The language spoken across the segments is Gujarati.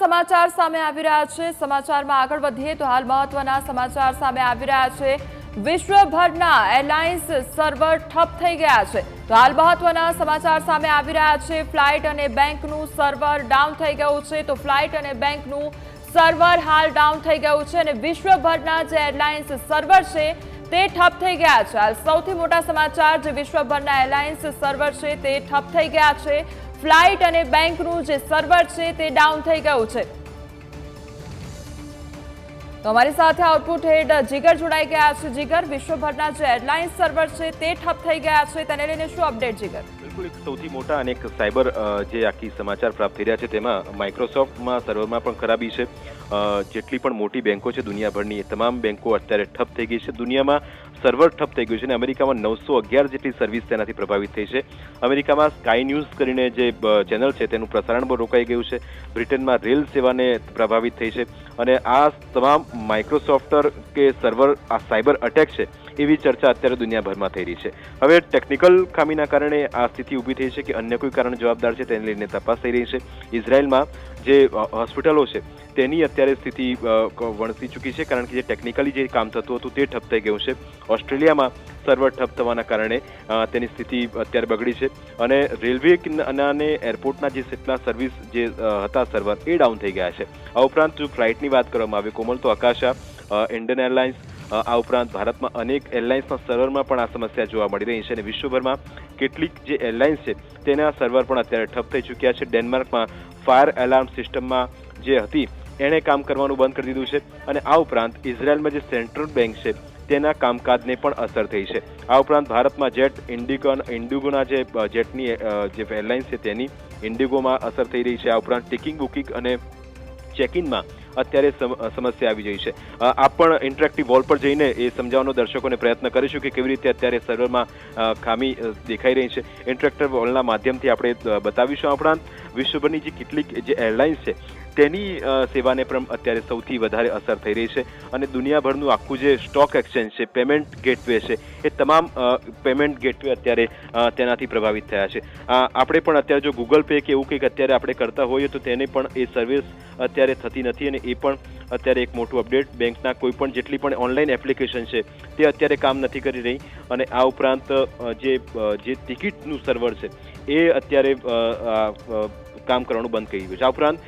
સમાચાર સામે આવી રહ્યા છે. સમાચારમાં આગળ વધીએ તો હાલ મહત્વના સમાચાર સામે આવી રહ્યા છે. વિશ્વભરના એરલાઇન્સ સર્વર ઠપ થઈ ગયા છે. તો હાલ મહત્વના સમાચાર સામે આવી રહ્યા છે. ફ્લાઇટ અને બેંકનું સર્વર ડાઉન થઈ ગયું છે. તો ફ્લાઇટ અને બેંકનું સર્વર હાલ ડાઉન થઈ ગયું છે અને વિશ્વભરના જે એરલાઇન્સ સર્વર છે તે ઠપ થઈ ગયા છે. હાલ સૌથી મોટા સમાચાર જે વિશ્વભરના એરલાઇન્સ સર્વર છે તે ઠપ થઈ ગયા છે. ફ્લાઇટ અને બેંકનું જે સર્વર છે તે ડાઉન થઈ ગયું છે. તો અમારી સાથે આઉટપુટ હેડ જીગર જોડાઈ ગયા છે. જીગર, વિશ્વભરના જે એરલાઇન્સ સર્વર છે તે ઠપ થઈ ગયા છે. તેને લઈને શું અપડેટ જીગર? બિલકુલ, એક સૌથી મોટા અને એક સાયબર જે આખી સમાચાર પ્રાપ્ત થઈ રહ્યા છે તેમાં માઇક્રોસોફ્ટમાં સર્વરમાં પણ ખરાબી છે. જેટલી પણ મોટી બેંકો છે દુનિયાભરની, એ તમામ બેંકો અત્યારે ઠપ થઈ ગઈ છે. દુનિયામાં સર્વર ઠપ થઈ ગયું છે અને અમેરિકામાં નવસો અગિયાર જેટલી સર્વિસ તેનાથી પ્રભાવિત થઈ છે. અમેરિકામાં સ્કાય ન્યૂઝ કરીને જે ચેનલ છે તેનું પ્રસારણ પણ રોકાઈ ગયું છે. બ્રિટનમાં રેલ સેવાને પ્રભાવિત થઈ છે અને આ તમામ માઇક્રોસોફ્ટર કે સર્વર, આ સાયબર અટેક છે એવી ચર્ચા અત્યારે દુનિયાભરમાં થઈ રહી છે. હવે ટેકનિકલ ખામીના કારણે આ સ્થિતિ ઊભી થઈ છે કે અન્ય કોઈ કારણ જવાબદાર છે તેને લઈને તપાસ થઈ રહી છે. ઇઝરાયલમાં જે હોસ્પિટલો છે, તેની અત્યારે સ્થિતિ વણસી ચૂકી છે, કારણ કે જે ટેકનિકલી જે કામ થતું હતું તે ઠપ થઈ ગયું છે. ઓસ્ટ્રેલિયામાં સર્વર ઠપ થવાના કારણે તેની સ્થિતિ અત્યારે બગડી છે. અને રેલવે અને એરપોર્ટના જે જેટલા સર્વિસ જે હતા સર્વર એ ડાઉન થઈ ગયા છે. આ ઉપરાંત જો ફ્લાઇટની વાત કરવામાં આવે, કોમલ તો આકાશા ઇન્ડિયન એરલાઇન્સ આ ઉપરાંત ભારતમાં અનેક એરલાઇન્સના સર્વરમાં પણ આ સમસ્યા જોવા મળી રહી છે અને વિશ્વભરમાં કેટલીક જે એરલાઇન્સ છે તેના સર્વર પણ અત્યારે ઠપ થઈ ચૂક્યા છે. ડેનમાર્કમાં ફાયર એલાર્મ સિસ્ટમમાં જે હતી એણે કામ કરવાનું બંધ કરી દીધું છે અને આ ઉપરાંત ઇઝરાયલમાં જે સેન્ટ્રલ બેંક છે તેના કામકાજને પણ અસર થઈ છે. આ ઉપરાંત ભારતમાં જેટ ઇન્ડિગો ઇન્ડિગોના જે જેટની જે એરલાઇન્સ છે તેની ઇન્ડિગોમાં અસર થઈ રહી છે. આ ઉપરાંત ટિકિંગ બુકિંગ અને ચેક ઇનમાં અત્યારે સમસ્યા આવી જઈ છે. આપ પણ ઇન્ટરેક્ટિવ વોલ પર જઈને એ સમજાવવાનો દર્શકોને પ્રયત્ન કરીશું કે કેવી રીતે અત્યારે સર્વરમાં ખામી દેખાઈ રહી છે. ઇન્ટરેક્ટિવ વોલના માધ્યમથી આપણે બતાવીશું આ ઉપરાંત વિશ્વભરની જે કેટલીક જે એરલાઇન્સ છે તેની સેવાને પણ અત્યારે સૌથી વધારે અસર થઈ રહી છે અને દુનિયાભરનું આખું જે સ્ટોક એક્સચેન્જ છે, પેમેન્ટ ગેટવે છે, એ તમામ પેમેન્ટ ગેટવે અત્યારે તેનાથી પ્રભાવિત થયા છે. આપણે પણ અત્યારે જો ગૂગલ પે કે એવું કંઈક અત્યારે આપણે કરતા હોઈએ તો તેને પણ એ સર્વિસ અત્યારે થતી નથી અને એ પણ અત્યારે એક મોટું અપડેટ બેંકના કોઈ પણ જેટલી પણ ઓનલાઈન એપ્લિકેશન છે, તે અત્યારે કામ નથી કરી રહી. અને આ ઉપરાંત જે જે ટિકિટનું સર્વર છે એ અત્યારે કામ કરવાનું બંધ કરી ગયું છે. આ ઉપરાંત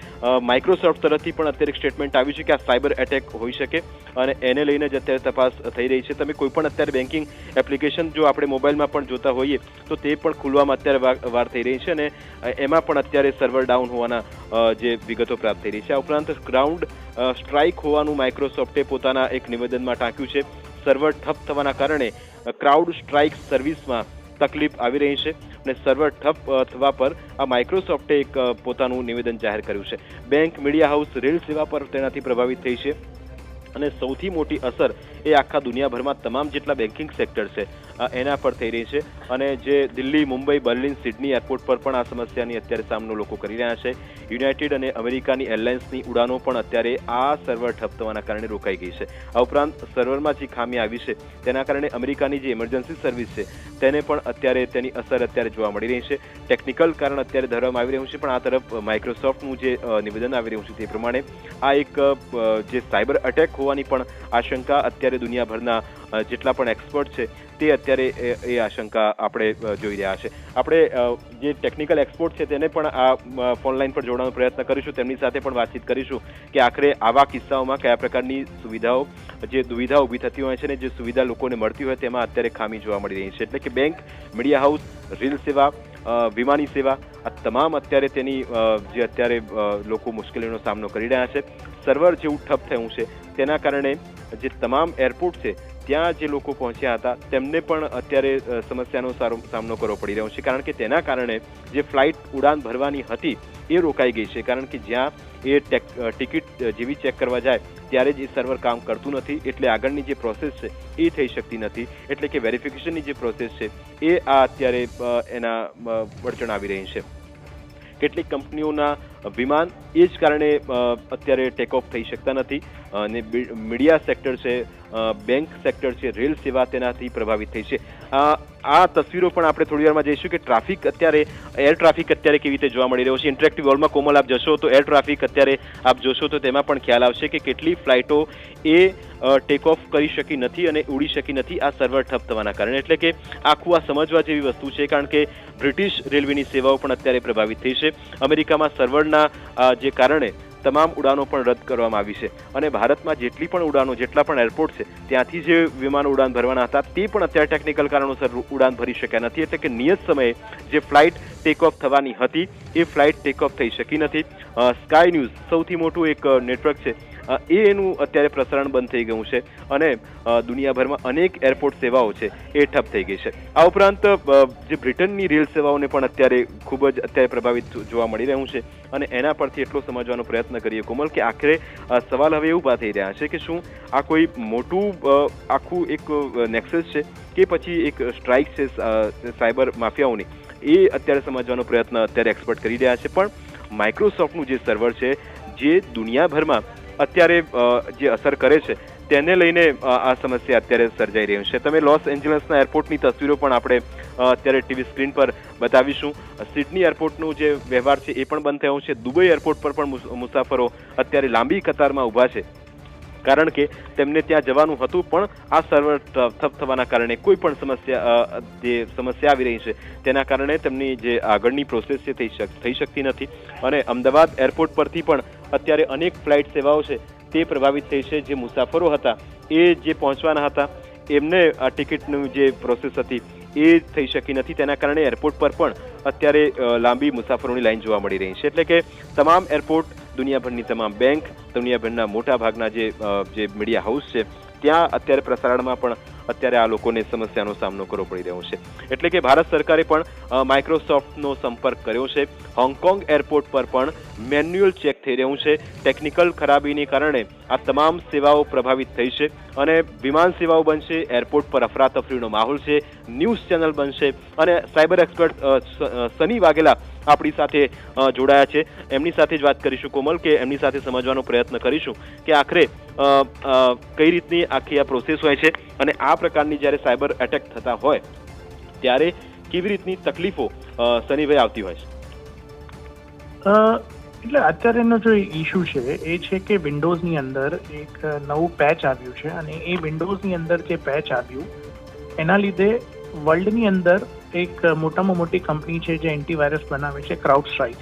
માઇક્રોસોફ્ટ તરફથી પણ અત્યારે સ્ટેટમેન્ટ આવ્યું છે કે આ સાયબર એટેક હોઈ શકે અને એને લઈને જ અત્યારે તપાસ થઈ રહી છે. તમે કોઈ પણ અત્યારે બેન્કિંગ એપ્લિકેશન જો આપણે મોબાઈલમાં પણ જોતા હોઈએ, તો તે પણ ખુલવામાં અત્યારે વાર થઈ રહી છે અને એમાં પણ અત્યારે સર્વર ડાઉન હોવાના જે વિગતો પ્રાપ્ત થઈ રહી છે. આ ઉપરાંત ગ્રાઉન્ડ સ્ટ્રાઇક હોવાનું માઇક્રોસોફ્ટે પોતાના એક નિવેદનમાં ટાંક્યું છે. સર્વર ઠપ થવાના કારણે ક્રાઉડ સ્ટ્રાઇક સર્વિસમાં તકલીફ આવી રહી છે અને સર્વર ઠપ થવા પર આ માઇક્રોસોફ્ટે એક પોતાનું નિવેદન જાહેર કર્યું છે. બેંક મીડિયા હાઉસ રેલ સેવા પર તેનાથી પ્રભાવિત થઈ છે અને સૌથી મોટી અસર એ આખા દુનિયાભરમાં તમામ જેટલા બેન્કિંગ સેક્ટર છે એના પર થઈ રહી છે. અને જે Delhi, Mumbai, Berlin, Sydney airport પર પણ આ સમસ્યાની અત્યારે સામનો લોકો કરી રહ્યા છે. યુનાઇટેડ અને અમેરિકાની એરલાઇન્સની ઉડાનો પણ અત્યારે આ સર્વર ઠપ થવાના કારણે રોકાઈ ગઈ છે. આ ઉપરાંત સર્વરમાં જે ખામી આવી છે, તેના કારણે અમેરિકાની જે ઇમરજન્સી સર્વિસ છે, તેને પણ અત્યારે તેની અસર અત્યારે જોવા મળી રહી છે. ટેકનિકલ કારણ અત્યારે ધરવામાં આવી રહ્યું છે, પણ આ તરફ માઇક્રોસોફ્ટનું જે નિવેદન આવી રહ્યું છે તે પ્રમાણે આ એક જે સાયબર અટેક હોવાની પણ આશંકા અત્યારે દુનિયાભરના જેટલા પણ એક્સપર્ટ છે, તે અત્યારે એ- આશંકા આપણે જોઈ રહ્યા છે. આપણે જે ટેકનિકલ એક્સપર્ટ છે, તેને પણ આ ફોનલાઈન ફોન લાઈન પર જોડવાનો પ્રયત્ન કરીશું. તેમની સાથે પણ વાતચીત કરીશું કે આખરે આવા કિસ્સાઓમાં કયા પ્રકારની સુવિધાઓ, જે દુવિધા ઊભી થતી હોય છે ને જે સુવિધા લોકોને મળતી હોય તેમાં અત્યારે ખામી જોવા મળી રહી છે. એટલે કે બેંક મીડિયા હાઉસ રેલ સેવા વિમાની સેવા, આ તમામ અત્યારે તેની જે અત્યારે લોકો મુશ્કેલીનો સામનો કરી રહ્યા છે. સર્વર જેવું ઠપ થયું છે. તેના કારણે જે તમામ એરપોર્ટ છે ત્યાં જે લોકો પહોંચ્યા હતા, તેમને પણ અત્યારે સમસ્યાનો સારો સામનો કરવો પડી રહ્યો છે. કારણ કે તેના કારણે જે ફ્લાઇટ ઉડાન ભરવાની હતી, એ રોકાઈ ગઈ છે. કારણ કે જ્યાં એ ટેક ટિકિટ જેવી ચેક કરવા જાય, ત્યારે જ એ સર્વર કામ કરતું નથી. એટલે આગળની જે પ્રોસેસ છે, એ થઈ શકતી નથી. એટલે કે વેરિફિકેશનની જે પ્રોસેસ છે, એ આ અત્યારે એના અડચણ આવી રહી છે. કેટલીક કંપનીઓના વિમાન એ જ કારણે અત્યારે ટેક ઓફ થઈ શકતા નથી. અને મીડિયા સેક્ટર છે બેંક સેક્ટર છે રેલ સેવા તેનાથી પ્રભાવિત થઈ છે. આ તસવીરો પણ આપણે થોડી વારમાં જઈશું કે ટ્રાફિક અત્યારે એર ટ્રાફિક અત્યારે કેવી રીતે જોવા મળી રહ્યો છે. ઇન્ટરેક્ટિવ વર્લ્ડમાં કોમલ આપ જશો તો એર ટ્રાફિક અત્યારે આપ જોશો તો તેમાં પણ ખ્યાલ આવશે કે કેટલી ફ્લાઇટો એ ટેક ઓફ કરી શકી નથી અને ઉડી શકી નથી આ સર્વર ઠપ થવાના કારણે. એટલે કે આખું આ સમજવા જેવી વસ્તુ છે, કારણ કે બ્રિટિશ રેલવેની સેવાઓ પણ અત્યારે પ્રભાવિત થઈ છે. અમેરિકામાં સર્વરના જે કારણે તમામ ઉડાનો પણ રદ કરવામાં આવી છે. અને ભારતમાં જેટલી પણ ઉડાનો, જેટલા પણ એરપોર્ટ છે, ત્યાંથી જે વિમાન ઉડાન ભરવાના હતા, તે પણ અત્યારે ટેકનિકલ કારણોસર ઉડાન ભરી શક્યા નથી. એટલે કે નિયત સમયે જે ફ્લાઇટ ટેક ઓફ થવાની હતી, એ ફ્લાઇટ ટેક ઓફ થઈ શકી નથી. સ્કાય ન્યૂઝ સૌથી મોટું એક નેટવર્ક છે એ એનું અત્યારે પ્રસારણ બંધ થઈ ગયું છે અને દુનિયાભરમાં અનેક એરપોર્ટ સેવાઓ છે એ ઠપ થઈ ગઈ છે. આ ઉપરાંત જે બ્રિટનની રેલ સેવાઓને પણ અત્યારે ખૂબ જ અત્યારે પ્રભાવિત જોવા મળી રહ્યું છે અને એના પરથી એટલો સમજવાનો પ્રયત્ન કરીએ કોમલ કે આખરે સવાલ હવે એવું ઊભા થઈ રહ્યા છે કે શું આ કોઈ મોટું આખું એક નેક્સસ છે કે પછી એક સ્ટ્રાઇક છે સાયબર માફિયાઓની? એ અત્યારે સમજવાનો પ્રયત્ન અત્યારે એક્સપર્ટ કરી રહ્યા છે. પણ માઇક્રોસોફ્ટનું જે સર્વર છે, જે દુનિયાભરમાં અત્યારે જે અસર કરે છે, તેને લઈને આ સમસ્યા અત્યારે સર્જાઈ રહી છે. તમે લોસ એન્જલસના એરપોર્ટની તસવીરો પણ આપણે અત્યારે ટીવી સ્ક્રીન પર બતાવીશું. સિડની એરપોર્ટનું જે વ્યવહાર છે એ પણ બંધ થયો છે. દુબઈ એરપોર્ટ પર પણ મુસાફરો અત્યારે લાંબી કતારમાં ઊભા છે. કારણ કે તેમને ત્યાં જવાનું હતું, પણ આ સર્વર ઠપ થવાના કારણે કોઈ પણ સમસ્યા જે સમસ્યા આવી રહી છે, તેના કારણે તેમની જે આગળની પ્રોસેસ છે, થઈ શક, થઈ શકતી નથી. અને અમદાવાદ એરપોર્ટ પરથી પણ અત્યારે અનેક ફ્લાઇટ સેવાઓ છે તે પ્રભાવિત થઈ છે. જે મુસાફરો હતા, એ જે પહોંચવાના હતા, એમને આ ટિકિટનું જે પ્રોસેસ હતી, એ થઈ શકી નથી. તેના કારણે એરપોર્ટ પર પણ અત્યારે લાંબી મુસાફરોની લાઈન જોવા મળી રહી છે. એટલે કે તમામ એરપોર્ટ, દુનિયાભરની તમામ બેંક, દુનિયાભરના મોટા ભાગના જે જે મીડિયા હાઉસ છે, ત્યાં અત્યારે પ્રસારણમાં પણ અત્યારે આ લોકોને સમસ્યાનો સામનો કરવો પડી રહ્યો છે. એટલે કે ભારત સરકારે પણ માઇક્રોસોફ્ટનો સંપર્ક કર્યો છે. હોંગકોંગ એરપોર્ટ પર પણ મેન્યુઅલ ચેક થઈ રહ્યું છે. ટેકનિકલ ખરાબીને કારણે આ તમામ સેવાઓ પ્રભાવિત થઈ છે. અને વિમાન સેવાઓ બનશે, એરપોર્ટ પર અફરાતફરીનો માહોલ છે, ન્યૂઝ ચેનલ બનશે અને સાયબર એક્સપર્ટ સની વાઘેલા આપણી સાથે જોડાયા છે. એમની સાથે જ વાત કરીશું કોમલ કે એમની સાથે સમજવાનો પ્રયત્ન કરીશું કે આખરે કઈ રીતની આખી આ પ્રોસેસ હોય છે અને આ પ્રકારની જ્યારે સાયબર એટેક થતા હોય, ત્યારે કેવી રીતની તકલીફો સનીભાઈ આવતી હોય છે? એટલે અત્યારેનો જો ઇશ્યુ છે, એ છે કે વિન્ડોઝની અંદર એક નવું પેચ આવ્યું છે અને એ વિન્ડોઝની અંદર જે પેચ આવ્યું, એના લીધે વર્લ્ડની અંદર એક મોટામાં મોટી કંપની છે જે એન્ટીવાયરસ બનાવે છે ક્રાઉડ સ્ટ્રાઇક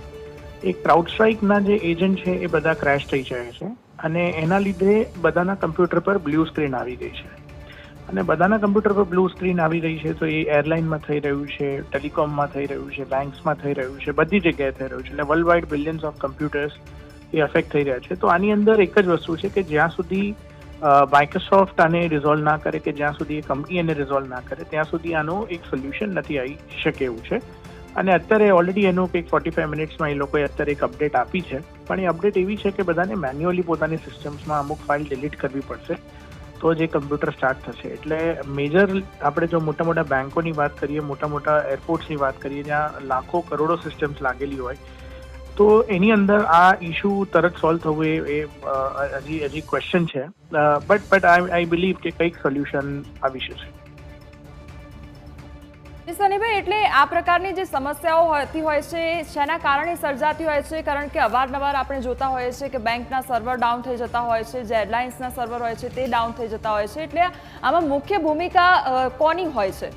એ ક્રાઉડ સ્ટ્રાઇકના જે એજન્ટ છે, એ બધા ક્રેશ થઈ જાય છે અને એના લીધે બધાના કમ્પ્યુટર પર બ્લુ સ્ક્રીન આવી ગઈ છે. અને બધાના કમ્પ્યુટર પર બ્લુ સ્ક્રીન આવી રહી છે, તો એ એરલાઇનમાં થઈ રહ્યું છે, ટેલિકોમમાં થઈ રહ્યું છે, બેંક્સમાં થઈ રહ્યું છે, બધી જગ્યાએ થઈ રહ્યું છે, એટલે world wide billions of computers A affect થઈ રહ્યા છે. તો આની અંદર એક જ વસ્તુ છે કે જ્યાં સુધી માઇક્રોસોફ્ટ આને રિઝોલ્વ ના કરે કે જ્યાં સુધી એ કંપની એને રિઝોલ્વ ના કરે, ત્યાં સુધી આનું એક સોલ્યુશન નથી આવી શકે એવું છે. અને અત્યારે ઓલરેડી એનું કંઈક ફોર્ટી ફાઈવ મિનિટ્સમાં એ લોકોએ અત્યારે એક અપડેટ આપી છે, પણ એ અપડેટ એવી છે કે બધાને મેન્યુઅલી પોતાની સિસ્ટમ્સમાં અમુક ફાઇલ ડિલીટ કરવી પડશે. તો જ એ કમ્પ્યુટર સ્ટાર્ટ થશે. એટલે મેજર આપણે જો મોટા મોટા બેન્કોની વાત કરીએ, મોટા મોટા એરપોર્ટ્સની વાત કરીએ, જ્યાં લાખો કરોડો સિસ્ટમ્સ લાગેલી હોય, તો એની અંદર આ ઇશ્યુ તરત સોલ્વ થવું એ હજી હજી ક્વેશ્ચન છે. But but I I believe કે કંઈક સોલ્યુશન આવી જી સનીભાઈ એટલે આ પ્રકારની જે સમસ્યાઓ હોતી હોય છે, શેના કારણે સર્જાતી હોય છે? કારણ કે અવારનવાર આપણે જોતા હોઈએ છીએ કે બેંકના સર્વર ડાઉન થઈ જતા હોય છે, જે એરલાઇન્સના સર્વર હોય છે, તે ડાઉન થઈ જતા હોય છે. એટલે આમાં મુખ્ય ભૂમિકા કોની હોય છે?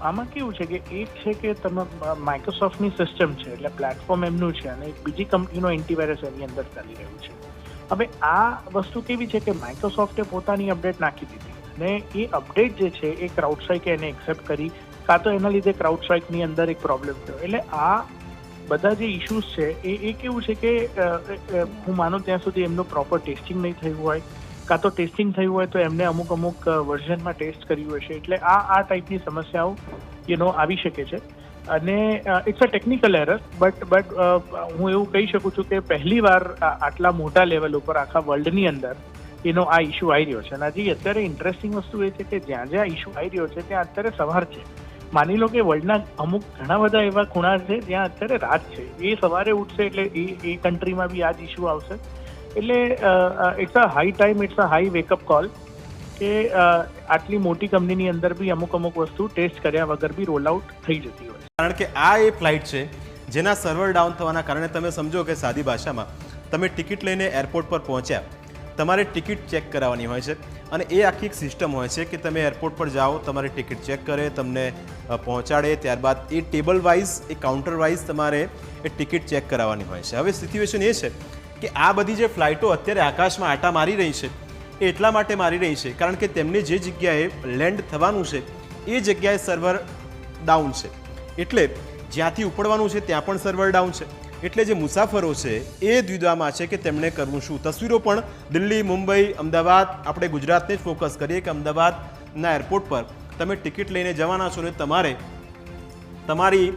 આમાં કેવું છે કે એક છે કે તમે માઇક્રોસોફ્ટની સિસ્ટમ છે, એટલે પ્લેટફોર્મ એમનું છે અને એક બીજી કંપનીનો એન્ટીવાયરસ એની અંદર ચાલી રહ્યું છે. હવે આ વસ્તુ કેવી છે કે માઇક્રોસોફ્ટે પોતાની અપડેટ નાખી દીધી. અને એ અપડેટ જે છે એ ક્રાઉડસ્ટ્રાઇકે એને એક્સેપ્ટ કરી. કાં તો એના લીધે ક્રાઉડસ્ટ્રાઇકની અંદર એક પ્રોબ્લેમ થયો. એટલે આ બધા જે ઇશ્યુઝ છે એ એ કેવું છે કે હું માનું ત્યાં સુધી એમનું પ્રોપર ટેસ્ટિંગ નહીં થયું હોય. કાં તો ટેસ્ટિંગ થયું હોય તો એમને અમુક અમુક વર્ઝનમાં ટેસ્ટ કર્યું હશે. એટલે આ આ ટાઈપની સમસ્યાઓ યુ નો આવી શકે છે. અને it's a technical error but but હું એવું કહી શકું છું કે પહેલીવાર વાર આટલા મોટા લેવલ ઉપર, આખા વર્લ્ડની અંદર એનો આ ઇશ્યુ આવી રહ્યો છે. અને હજી અત્યારે ઇન્ટરેસ્ટિંગ વસ્તુ એ છે કે જ્યાં જ્યાં ઇશ્યુ આવી રહ્યો છે, ત્યાં અત્યારે સવાર છે. માની લો કે વર્લ્ડના અમુક ઘણા બધા એવા ખૂણા છે, જ્યાં અત્યારે રાત છે. એ સવારે ઉઠશે એટલે એ એ કન્ટ્રીમાં બી આ જ ઇસ્યુ આવશે. એટલે it's a high time it's a high wake up call કે આટલી મોટી કંપનીની અંદર બી અમુક અમુક વસ્તુ ટેસ્ટ કર્યા વગર બી રોલ આઉટ થઈ જતી હોય કારણ કે આ એ ફ્લાઇટ છે, જેના સર્વર ડાઉન થવાના કારણે તમે સમજો કે સાદી ભાષામાં તમે ટિકિટ લઈને એરપોર્ટ પર પહોંચ્યા. તમારે ટિકિટ ચેક કરાવવાની હોય છે અને એ આખી એક સિસ્ટમ હોય છે કે તમે એરપોર્ટ પર જાઓ, તમારી ટિકિટ ચેક કરે, તમને પહોંચાડે, ત્યારબાદ એ ટેબલ વાઇઝ, એ કાઉન્ટર વાઇઝ તમારે એ ટિકિટ ચેક કરાવવાની હોય છે. હવે સિચ્યુએશન એ છે કે આ બધી જે ફ્લાઇટો અત્યારે આકાશમાં આટા મારી રહી છે, એ એટલા માટે મારી રહી છે કારણ કે તેમને જે જગ્યાએ લેન્ડ થવાનું છે, એ જગ્યાએ સર્વર ડાઉન છે. એટલે જ્યાંથી ઉપડવાનું છે ત્યાં પણ સર્વર ડાઉન છે. એટલે જે મુસાફરો છે, એ દ્વિધામાં છે કે તેમણે કરવું શું? તસવીરો પણ દિલ્હી, મુંબઈ, અમદાવાદ, આપણે ગુજરાતને જ ફોકસ કરીએ કે અમદાવાદના એરપોર્ટ પર. તમે ટિકિટ લઈને જવાના છો ને તમારે, તમારી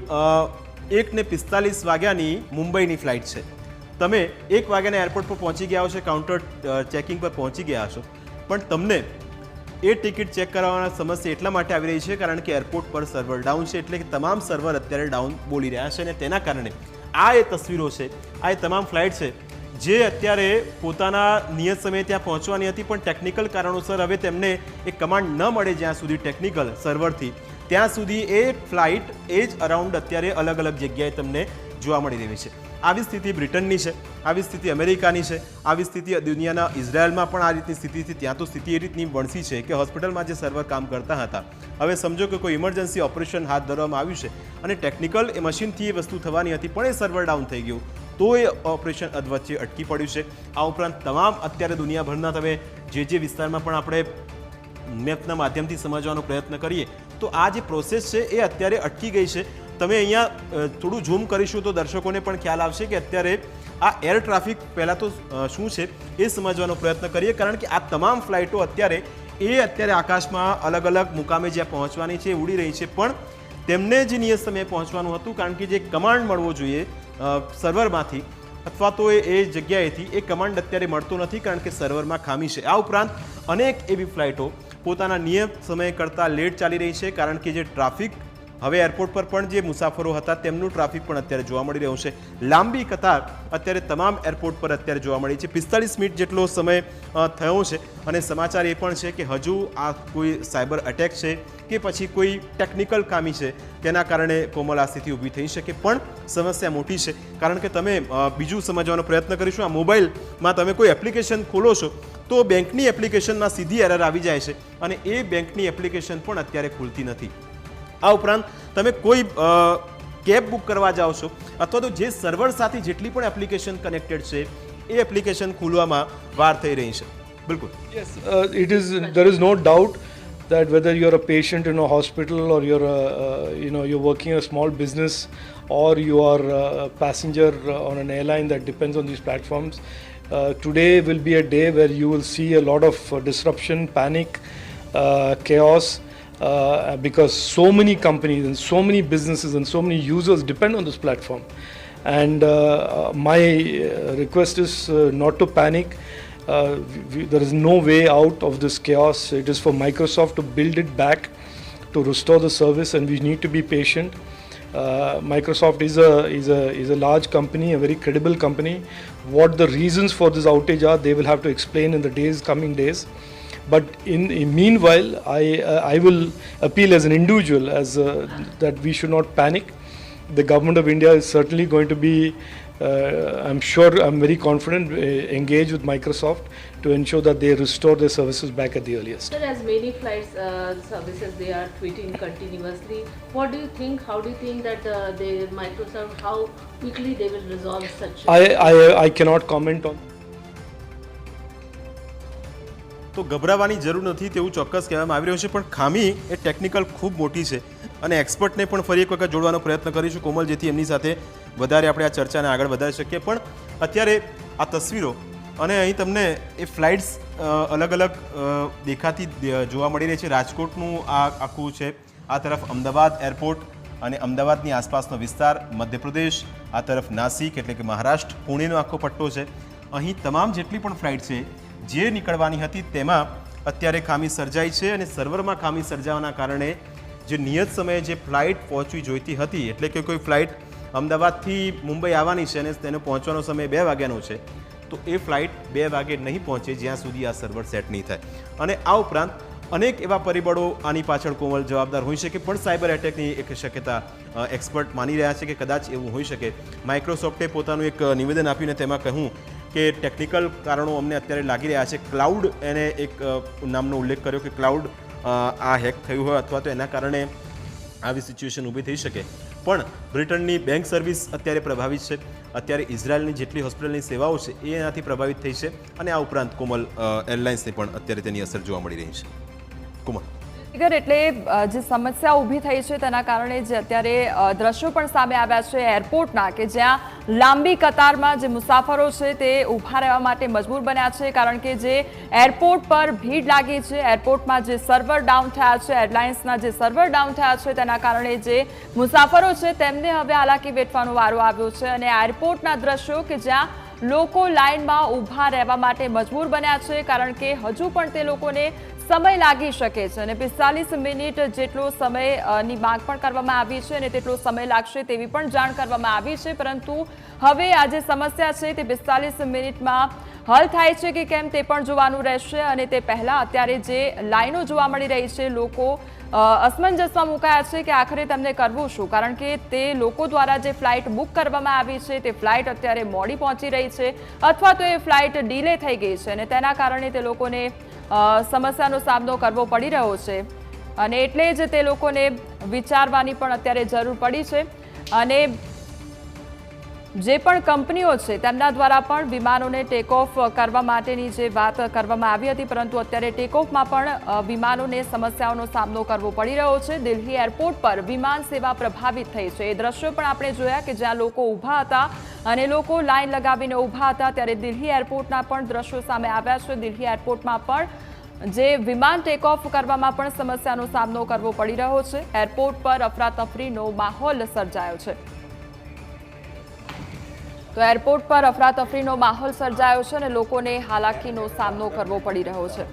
એકને પિસ્તાલીસ વાગ્યાની મુંબઈની ફ્લાઇટ છે. તમે એક વાગ્યાના એરપોર્ટ પર પહોંચી ગયા છો કાઉન્ટર ચેકિંગ પર પહોંચી ગયા છો પણ તમને એ ટિકિટ ચેક કરાવવાના સમસ્યા એટલા માટે આવી રહી છે કારણ કે એરપોર્ટ પર સર્વર ડાઉન છે, એટલે કે તમામ સર્વર અત્યારે ડાઉન બોલી રહ્યા છે અને તેના કારણે આ એ તસવીરો છે, આ એ તમામ ફ્લાઇટ છે, જે અત્યારે પોતાના નિયત સમયે ત્યાં પહોંચવાની હતી, પણ ટેકનિકલ કારણોસર હવે તેમને એ કમાન્ડ ન મળે જ્યાં સુધી ટેકનિકલ સર્વરથી. ત્યાં સુધી એ ફ્લાઇટ એ જ અરાઉન્ડ અત્યારે અલગ અલગ જગ્યાએ તમને જોવા મળી રહી છે. આવી સ્થિતિ બ્રિટનની છે, આવી સ્થિતિ અમેરિકાની છે, આવી સ્થિતિ દુનિયાના ઇઝરાયલમાં પણ આ રીતની સ્થિતિ છે. ત્યાં તો સ્થિતિ એ રીતની વણસી છે કે હોસ્પિટલમાં જે સર્વર કામ કરતા હતા. હવે સમજો કે કોઈ ઇમરજન્સી ઓપરેશન હાથ ધરવામાં આવ્યું છે અને ટેકનિકલ એ મશીનથી એ વસ્તુ થવાની હતી, પણ એ સર્વર ડાઉન થઈ ગયું. તો એ ઓપરેશન અધવચ્ચે અટકી પડ્યું છે. આ ઉપરાંત તમામ અત્યારે દુનિયાભરના તમે જે જે વિસ્તારમાં પણ આપણે મેપના માધ્યમથી સમજવાનો પ્રયત્ન કરીએ, તો આ જે પ્રોસેસ છે એ અત્યારે અટકી ગઈ છે. તમે અહીંયા થોડું ઝૂમ કરીશું તો દર્શકોને પણ ખ્યાલ આવશે કે અત્યારે આ એર ટ્રાફિક પહેલાં તો શું છે એ સમજવાનો પ્રયત્ન કરીએ. કારણ કે આ તમામ ફ્લાઇટો અત્યારે, એ અત્યારે આકાશમાં અલગ અલગ મુકામે જ્યાં પહોંચવાની છે, ઉડી રહી છે. પણ તેમને જે નિયત સમયે પહોંચવાનું હતું. કારણ કે જે કમાન્ડ મળવો જોઈએ સર્વરમાંથી, અથવા તો એ જગ્યાએથી, એ કમાન્ડ અત્યારે મળતો નથી કારણ કે સર્વરમાં ખામી છે. આ ઉપરાંત અનેક એવી ફ્લાઇટો પોતાના નિયત સમય કરતાં લેટ ચાલી રહી છે. કારણ કે જે ટ્રાફિક હવે એરપોર્ટ પર પણ જે મુસાફરો હતા, તેમનું ટ્રાફિક પણ અત્યારે જોવા મળી રહ્યું છે. લાંબી કતાર અત્યારે તમામ એરપોર્ટ પર અત્યારે જોવા મળી છે. પિસ્તાલીસ મિનિટ જેટલો સમય થયો છે અને સમાચાર એ પણ છે કે હજુ આ કોઈ સાયબર અટેક છે કે પછી કોઈ ટેકનિકલ ખામી છે તેના કારણે કોમલ આ સ્થિતિ ઊભી થઈ શકે. પણ સમસ્યા મોટી છે. કારણ કે તમે બીજું સમજવાનો પ્રયત્ન કરીશું. આ મોબાઈલમાં તમે કોઈ એપ્લિકેશન ખોલો છો, તો બેંકની એપ્લિકેશનમાં સીધી એરર આવી જાય છે અને એ બેંકની એપ્લિકેશન પણ અત્યારે ખુલતી નથી. આ ઉપરાંત તમે કોઈ અ, કેબ બુક કરવા જાઓ છો અથવા તો જે સર્વર સાથે જેટલી પણ એપ્લિકેશન કનેક્ટેડ છે એ એપ્લિકેશન ખુલવામાં વાર થઈ રહી છે બિલકુલ uh, that whether you're a patient in a hospital or you're a, uh, you know you're working a small business or you are a passenger uh, on an airline that depends on these platforms, uh, today will be a day where you will see a lot of uh, disruption, panic, uh, chaos. Uh, because so many companies and so many businesses and so many users depend on this platform, and uh, uh, my uh, request is uh, not to panic. Uh, we, there is no way out of this chaos. It is for Microsoft to build it back, to restore the service, and we need to be patient. Uh, Microsoft is a is a is a large company, a very credible company. What the reasons for this outage are, they will have to explain in the days coming days. But in, in meanwhile, I uh, I will appeal as an individual as uh, that we should not panic. The government of India is certainly going to be, uh, I'm sure, I'm very confident, uh, engage with Microsoft to ensure that they restore their services back at the earliest. Sir, as many flights uh, services they are tweeting continuously, what do you think? How do you think that uh, they Microsoft how quickly they will resolve such? I, I, I cannot comment on. તો ગભરાવાની જરૂર નથી તેવું ચોક્કસ કહેવામાં આવી રહ્યું છે. પણ ખામી એ ટેકનિકલ ખૂબ મોટી છે અને એક્સપર્ટને પણ ફરી એક વખત જોડવાનો પ્રયત્ન કરીશું કોમલ જેથી એમની સાથે વધારે આપણે આ ચર્ચાને આગળ વધારી શકીએ. પણ અત્યારે આ તસવીરો અને અહીં તમને એ ફ્લાઇટ્સ અલગ અલગ દેખાતી જોવા મળી રહી છે. રાજકોટનું આ આખું છે. આ તરફ અમદાવાદ એરપોર્ટ અને અમદાવાદની આસપાસનો વિસ્તાર, મધ્યપ્રદેશ, આ તરફ નાસિક એટલે કે મહારાષ્ટ્ર, પુણેનો આખો પટ્ટો છે. અહીં તમામ જેટલી પણ ફ્લાઇટ છે જે નીકળવાની હતી તેમાં અત્યારે ખામી સર્જાઈ છે અને સર્વરમાં ખામી સર્જાવાના કારણે જે નિયત સમયે જે ફ્લાઇટ પહોંચવી જોઈતી હતી, એટલે કે કોઈ ફ્લાઇટ અમદાવાદથી મુંબઈ આવવાની છે અને તેને પહોંચવાનો સમય બે વાગ્યાનો છે, તો એ ફ્લાઇટ બે વાગે નહીં પહોંચે જ્યાં સુધી આ સર્વર સેટ નહીં થાય. અને આ ઉપરાંત અનેક એવા પરિબળો આની પાછળ કોમલ જવાબદાર હોઈ શકે, પણ સાયબર એટેકની એક શક્યતા એક્સપર્ટ માની રહ્યા છે કે કદાચ એવું હોઈ શકે. માઇક્રોસોફ્ટે પોતાનું એક નિવેદન આપ્યું ને તેમાં કહ્યું કે ટેકનિકલ કારણો અમને અત્યારે લાગી રહ્યા છે. ક્લાઉડ એને એક નામનો ઉલ્લેખ કર્યો કે ક્લાઉડ આ હેક થયું હોય અથવા તો એના કારણે આવી સિચ્યુએશન ઊભી થઈ શકે. પણ બ્રિટનની બેંક સર્વિસ અત્યારે પ્રભાવિત છે. અત્યારે ઇઝરાયલની જેટલી હોસ્પિટલની સેવાઓ છે એ એનાથી પ્રભાવિત થઈ છે અને આ ઉપરાંત કોમલ એરલાઇન્સની પણ અત્યારે તેની અસર જોવા મળી રહી છે. કોમલ. એટલે જે સમસ્યા ઊભી થઈ છે તેના કારણે જે અત્યારે દ્રશ્યો પણ સામે આવ્યા છે એરપોર્ટના કે જ્યાં લાંબી કતારમાં જે મુસાફરો છે તે ઊભા રહેવા માટે મજબૂર બન્યા છે. કારણ કે જે એરપોર્ટ પર ભીડ લાગી છે, એરપોર્ટમાં જે સર્વર ડાઉન થયા છે, એરલાઇન્સના જે સર્વર ડાઉન થયા છે તેના કારણે જે મુસાફરો છે તેમને હવે હાલાકી વેઠવાનો વારો આવ્યો છે. અને એરપોર્ટના દ્રશ્યો કે જ્યાં લોકો લાઇનમાં ઊભા રહેવા માટે મજબૂર બન્યા છે, કારણ કે હજુ પણ તે લોકોને સમય લાગી શકે છે અને પિસ્તાલીસ મિનિટ જેટલો સમયની માંગ પણ કરવામાં આવી છે અને તેટલો સમય લાગશે તેવી પણ જાણ કરવામાં આવી છે. પરંતુ હવે આ જે સમસ્યા છે તે પિસ્તાલીસ મિનિટમાં હલ થાય છે કે કેમ તે પણ જોવાનું રહેશે અને તે પહેલાં અત્યારે જે લાઈનો જોવા મળી રહી છે, લોકો અસમંજસમાં મુકાયા છે કે આખરે તમને કરવું શું? કારણ કે તે લોકો દ્વારા જે ફ્લાઇટ બુક કરવામાં આવી છે તે ફ્લાઇટ અત્યારે મોડી પહોંચી રહી છે અથવા તો એ ફ્લાઇટ ડીલે થઈ ગઈ છે અને તેના કારણે તે લોકોને સમસ્યાનો સામનો કરવો પડી રહ્યો છે અને એટલે જ તે લોકોને વિચારવાની પણ અત્યારે જરૂર પડી છે અને જે પણ કંપનીઓ છે તેમના દ્વારા પણ વિમાનોને ટેક ઓફ કરવા માટેની જે વાત કરવામાં આવી હતી, પરંતુ અત્યારે ટેક ઓફમાં પણ વિમાનોને સમસ્યાઓનો સામનો કરવો પડી રહ્યો છે. દિલ્હી એરપોર્ટ પર વિમાન સેવા પ્રભાવિત થઈ છે. એ દ્રશ્યો પણ આપણે જોયા કે જ્યાં લોકો ઊભા હતા અને લોકો લાઈન લગાવીને ઊભા હતા ત્યારે દિલ્હી એરપોર્ટના પણ દ્રશ્યો સામે આવ્યા છે. દિલ્હી એરપોર્ટમાં પણ જે વિમાન ટેક ઓફ કરવામાં પણ સમસ્યાનો સામનો કરવો પડી રહ્યો છે. એરપોર્ટ પર અફરાતફરીનો માહોલ સર્જાયો છે. તો એરપોર્ટ પર અફરાતફરીનો માહોલ સર્જાયો છે અને લોકોને હાલાકીનો સામનો કરવો પડી રહ્યો છે.